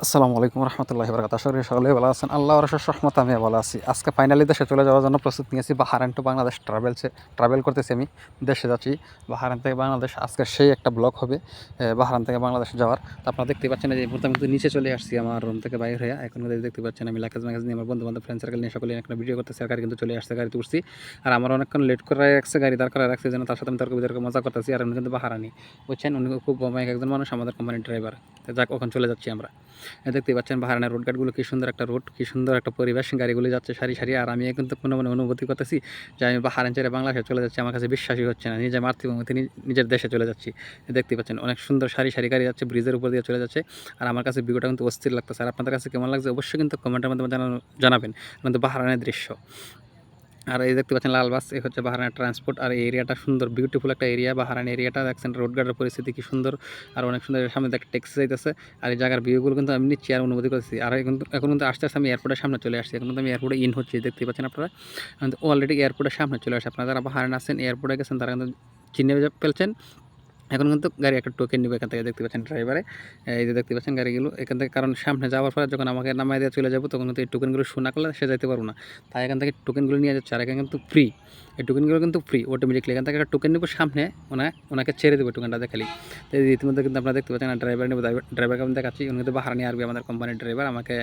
আসসালামু আলাইকুম রহমতুল্লাহ বরকাত আশা করি সকলে ভালো আছেন। আল্লাহ রসের রহমত আমি ভালো আছি। আজকে ফাইনালি দেশে চলে যাওয়ার জন্য প্রস্তুত নিয়েছি বাহারান টু বাংলাদেশ ট্রাভেলসে ট্রাভেল করতেছি আমি। দেশে যাচ্ছি বাহারান থেকে বাংলাদেশ। আজকে সেই একটা ব্লগ হবে বাহারান থেকে বাংলাদেশ যাওয়ার। তো আপনারা দেখতে পাচ্ছেন যে মুহূর্তে আমি নিচে চলে আসছি আমার রুম থেকে বাইরে হয়ে। এখন দেখতে পাচ্ছেন আমি লাকাজ ম্যাগাজ নিয়ে আমার বন্ধু বান্ধব ফ্রেন্ড সার্কেল নিয়ে সকলে একটা ভিডিও করতেছি, আর গাড়ি কিন্তু চলে আসছে, গাড়িতে উঠছি। আর আমার অনেকক্ষণ লেট করে রাখছে, গাড়ি দাঁড় করে রাখছে যেন তার সাথে আমি তর্ক বিতর্ক, মজা করতেছি। আর উনি কিন্তু বাহারানি বুঝছেন? উনি খুব একজন মানুষ, আমাদের কোম্পানির ড্রাইভার যাক, ওখানে চলে যাচ্ছি আমরা। দেখতে পাচ্ছেন বাহারানের রোড গার্ডগুলো কি সুন্দর একটা রোড কী সুন্দর একটা পরিবেশ। গাড়িগুলি যাচ্ছে সারি সারি, আর আমি কিন্তু কোনো মনে অনুভূতি করতেছি যে আমি বাহারান বাংলাদেশে চলে যাচ্ছি, আমার কাছে বিশ্বাসই হচ্ছে না। নিজের মাতৃভূমিতে নিজের দেশে চলে যাচ্ছি। দেখতে পাচ্ছেন অনেক সুন্দর সারি সারি গাড়ি যাচ্ছে ব্রিজের উপর দিয়ে চলে যাচ্ছে। আর আমার কাছে ভিডিওটা কিন্তু অস্থির লাগতেছে। আর আপনাদের কাছে কেমন লাগছে অবশ্যই কিন্তু কমেন্টের মাধ্যমে জানাবেন। কিন্তু বাহারানের দৃশ্য। আর এই দেখতে পাচ্ছেন লাল বাস এই হচ্ছে বাহারানের ট্রান্সপোর্ট আর এরিয়াটা সুন্দর বিউটিফুল একটা এরিয়া বাহারান এরিয়াটা দেখছেন রোড গার্ডের পরিস্থিতি কি সুন্দর। আর অনেক সুন্দর সামনে দেখ ট্যাক্সি যাইতেছে। আর এই জায়গার ভিউগুলো কিন্তু আমি আর অনুমতি করেছি আর এখন এখন কিন্তু আস্তে আস্তে আমি এয়ারপোর্টের সামনে চলে আসছি। এখন কিন্তু আমি এয়ারপোর্টে ইন হচ্ছি, দেখতে পাচ্ছেন আপনারা? অলরেডি এয়ারপোর্টের সামনে চলে আসছে। আপনারা যারা বাহারান আছেন এয়ারপোর্টে গেছেন, তারা কিন্তু চিনে ফেলছেন। এখন কিন্তু গাড়ি একটা টোকেন নিবে এখান থেকে, দেখতে পাচ্ছেন ড্রাইভারে এই যে দেখতে পাচ্ছেন গাড়িগুলো, এখান থেকে কারণ সামনে যাওয়ার পরে যখন আমাকে নামাই দিয়ে চলে যাব, তখন কিন্তু এই টোকেনগুলো শোনা করলে সে যাইতে পারব না। তাই এখান থেকে টোকেনগুলো নিয়ে যাচ্ছে, আর এখানে কিন্তু ফ্রি এই টোকেনগুলো কিন্তু ফ্রি অটোমেটিকলি এখান থেকে একটা টোকেন নেব সামনে, ওনা, ওনাকে ছেড়ে দেবো টোকেনটা দেখালি তো ইতিমধ্যে কিন্তু আপনারা দেখতে পাচ্ছেন ড্রাইভার নেব ড্রাইভারকে আমি দেখাচ্ছি, উনি কিন্তু নিয়ে আসবে আমাদের কোম্পানির ড্রাইভার আমাকে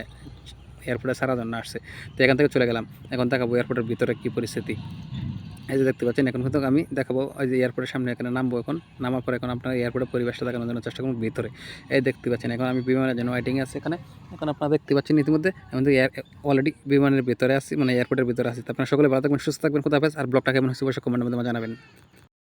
এয়ারপোর্টে সারা জন্য আসছে। তো এখান থেকে চলে গেলাম, এখন দেখাবো এয়ারপোর্টের ভিতরে কী পরিস্থিতি। এই যে দেখতে পাচ্ছেন, এখন কিন্তু আমি দেখাবো, ওই যে এয়ারপোর্টের সামনে এখানে নামবো এখন। নামার পর এখন আপনার এয়ারপোর্টের পরিবেশটা দেখানোর জন্য চেষ্টা করব ভিতরে। এই দেখতে পাচ্ছেন, এখন আমি বিমানের জন্য ওয়েটিং আছে এখানে। এখন আপনারা দেখতে পাচ্ছেন ইতিমধ্যে আমি তো এয়ার অলরেডি বিমানের ভিতরে আছি মানে এয়ারপোর্টের ভিতরে আছি। আপনারা সকলে ভালো থাকবেন, সুস্থ থাকবেন কোথাও আর ব্লগটা কেমন হচ্ছে অবশ্যই কমেন্টের মাধ্যমে জানাবেন।